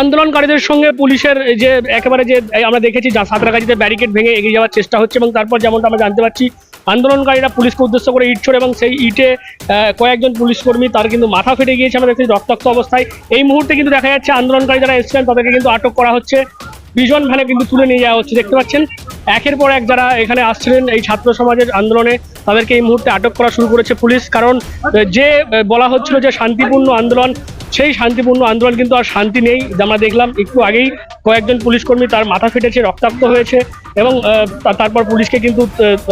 আন্দোলনকারীদের সঙ্গে পুলিশের যে একেবারে যে আমরা দেখেছি যা সাঁতরাগাছিতে ব্যারিকেড ভেঙে এগিয়ে যাওয়ার চেষ্টা হচ্ছে এবং তারপর যেমনটা আমরা জানতে পারছি, আন্দোলনকারীরা পুলিশকে উদ্দেশ্য করে ইট ছোড়ে এবং সেই ইটে কয়েকজন পুলিশ কর্মী তার কিন্তু মাথা ফেটে গিয়েছে। আমরা দেখছি রক্তাক্ত অবস্থায়। এই মুহূর্তে কিন্তু দেখা যাচ্ছে আন্দোলনকারী যারা এসেছিলেন তাদেরকে কিন্তু আটক করা হচ্ছে। বিজন ভ্যানে কিন্তু তুলে নিয়ে যাওয়া হচ্ছে, দেখতে পাচ্ছেন। একের পর এক যারা এখানে আসছিলেন এই ছাত্র সমাজের আন্দোলনে, তাদেরকে এই মুহূর্তে আটক করা শুরু করেছে পুলিশ। কারণ যে বলা হচ্ছিল যে শান্তিপূর্ণ আন্দোলন সেই শান্তিপূর্ণ আন্দোলন কিন্তু আর শান্তি নেই আমরা দেখলাম। একটু আগেই কয়েকজন পুলিশ কর্মী তার মাথা ফেটেছে, রক্তাক্ত হয়েছে এবং তারপর পুলিশকে কিন্তু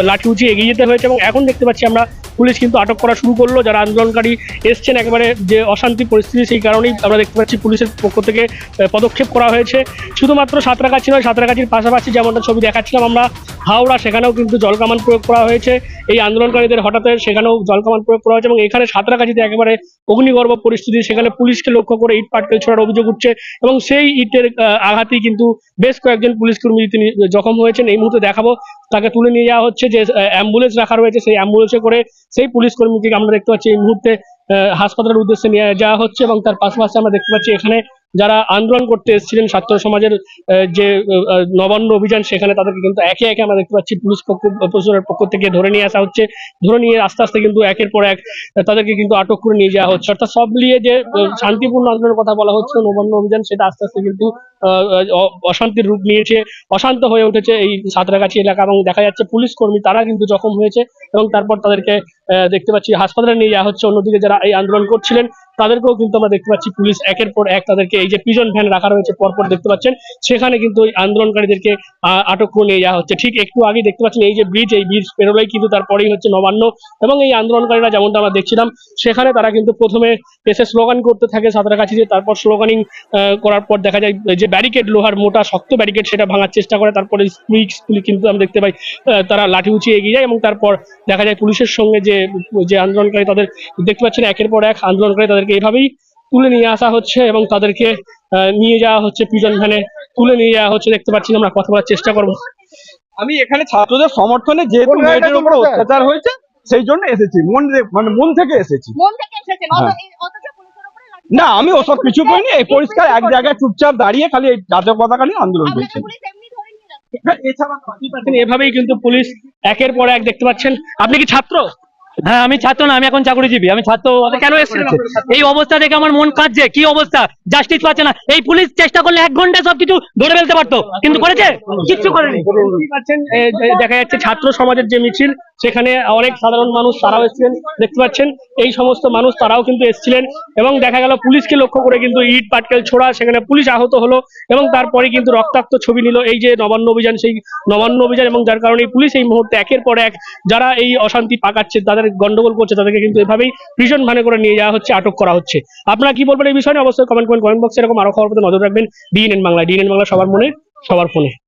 লাঠি উঁচিয়ে এগিয়ে যেতে হয়েছে এবং এখন দেখতে পাচ্ছি আমরা পুলিশ কিন্তু আটক করা শুরু করল, যারা আন্দোলনকারী এসছেন একেবারে যে অশান্তি পরিস্থিতি সেই কারণেই আমরা দেখতে পাচ্ছি পুলিশের পক্ষ থেকে পদক্ষেপ করা হয়েছে। শুধুমাত্র সাঁতরাগাছি নয়, সাঁতরাগাছির পাশাপাশি যেমনটা ছবি দেখাচ্ছিলাম আমরা, হাওড়া সেখানেও কিন্তু জলকামান প্রয়োগ করা হয়েছে। এই আন্দোলনকারীদের হঠাৎ সেখানেও জলকামান প্রয়োগ করা হয়েছে এবং এখানে সাঁতরাগাছিতে একেবারে অগ্নিগর্ভ পরিস্থিতি, সেখানে পুলিশকে লক্ষ্য করে ইট পাটকেল ছোড়ার অভিযোগ উঠছে এবং সেই ইটের আঘাতেই কিন্তু বেশ কয়েকজন পুলিশ কর্মী তিনি জখম হয়েছেন। এই মুহূর্তে দেখাবো, তাকে তুলে নিয়ে যাওয়া হচ্ছে যে অ্যাম্বুলেন্স রাখা রয়েছে, সেই অ্যাম্বুলেন্সে করে সেই পুলিশ কর্মীকে আমরা দেখতে পাচ্ছি এই মুহূর্তে হাসপাতালের উদ্দেশ্যে নিয়ে যাওয়া হচ্ছে এবং তার পাশাপাশি আমরা দেখতে পাচ্ছি এখানে যারা আন্দোলন করতে এসেছিলেন ছাত্র সমাজের যে নবান্ন অভিযান সেখানে তাদেরকে কিন্তু একে একে আমরা দেখতে পাচ্ছি পুলিশ পক্ষ, প্রশাসনের পক্ষ থেকে ধরে নিয়ে আসা হচ্ছে। ধরে নিয়ে আস্তে আস্তে কিন্তু একের পর এক তাদেরকে কিন্তু আটক করে নিয়ে যাওয়া হচ্ছে। অর্থাৎ সব মিলিয়ে যে শান্তিপূর্ণ আন্দোলনের কথা বলা হচ্ছে নবান্ন অভিযান, সেটা আস্তে আস্তে কিন্তু অশান্তির রূপ নিয়েছে, অশান্ত হয়ে উঠেছে এই সাঁতরাগাছি এলাকা এবং দেখা যাচ্ছে পুলিশ কর্মী তারা কিন্তু জখম হয়েছে এবং তারপর তাদেরকে দেখতে পাচ্ছি হাসপাতালে নিয়ে যাওয়া হচ্ছে। অন্যদিকে যারা এই আন্দোলন করছিলেন, তাদেরকেও কিন্তু আমরা দেখতে পাচ্ছি পুলিশ একের পর এক তাদেরকে এই যে পিজন ভ্যান রাখা রয়েছে, পরপর দেখতে পাচ্ছেন। সেখানে কিন্তু ওই আন্দোলনকারীদেরকে আটক করে নিয়ে যাওয়া হচ্ছে। ঠিক একটু আগে দেখতে পাচ্ছেন এই যে ব্রিজ, এই ব্রিজ পেরোলেই কিন্তু তারপরেই হচ্ছে নবান্ন এবং এই আন্দোলনকারীরা যেমনটা আমরা দেখছিলাম, সেখানে তারা কিন্তু প্রথমে এসে স্লোগান করতে থাকে সাঁতরাগাছিতে, তারপর স্লোগানিং করার পর দেখা যায় যে ব্যারিকেড লোহার মোটা শক্ত ব্যারিকেড সেটা ভাঙার চেষ্টা করে। তারপরে স্কুল স্কুল কিন্তু আমরা দেখতে পাই আহ, তারা লাঠি উঁচিয়ে এগিয়ে যায় এবং তারপর দেখা যায় পুলিশের সঙ্গে যে যে আন্দোলনকারী তাদের দেখতে পাচ্ছেন একের পর এক আন্দোলনকারী তাদেরকে এইভাবেই তুলে নিয়ে আসা হচ্ছে এবং তাদেরকে আহ, নিয়ে যাওয়া হচ্ছে পিজন ভ্যানে তুলে নিয়ে যাওয়া হচ্ছে দেখতে পাচ্ছি আমরা কথা বলার চেষ্টা করব। আমি এখানে ছাত্রদের সমর্থনে যেহেতু মেয়েদের উপর অত্যাচার হয়েছে সেই জন্য এসেছি মন মানে মন থেকে এসেছি। মন থেকে না আমি ওসব কিছু করিনি এই পরিষ্কার এক জায়গায় চুপচাপ দাঁড়িয়ে খালি এই জাতীয় পতাকা নিয়ে আন্দোলন করছি এভাবেই কিন্তু পুলিশ একের পর এক দেখতে পাচ্ছেন। আপনি কি ছাত্র? হ্যাঁ আমি ছাত্র না আমি এখন চাকরিজীবী আমি ছাত্র। কেন করেছি। এই অবস্থা দেখে আমার মন কাঁদছে। কি অবস্থা? জাস্টিস পাচ্ছে না। এই পুলিশ চেষ্টা করলে এক ঘন্টায় সবকিছু ধরে ফেলতে পারতো। কিন্তু করেছে? কিচ্ছু করেনি। দেখা যাচ্ছে ছাত্র সমাজের যে মিছিল সেখানে অনেক সাধারণ মানুষ তারাও এসেছিলেন। দেখতে পাচ্ছেন এই সমস্ত মানুষ তারাও কিন্তু এসেছিলেন। এবং দেখা গেল পুলিশকে লক্ষ্য করে কিন্তু ইট পাটকেল ছোড়া সেখানে পুলিশ আহত হলো। এবং তারপরে কিন্তু রক্তাক্ত ছবি নিল। এই যে নবান্ন অভিযান সেই নবান্ন অভিযান এবং যার কারণে পুলিশ এই মুহূর্তে একের পর এক যারা এই অশান্তি পাকাচ্ছে তাদের গন্ডগোল করছে তাদেরকে কিন্তু এভাবেই ভীষণ ভানে করে নিয়ে যাওয়া হচ্ছে, আটক করা হচ্ছে। আপনারা কি বলবেন এই বিষয়ে অবশ্যই কমেন্ট করেন কমেন্ট বক্সে এরকম আরও খবর নজর রাখবেন। ডিএনএন বাংলা ডিএনএন বাংলা সবার মনে, সবার ফোনে।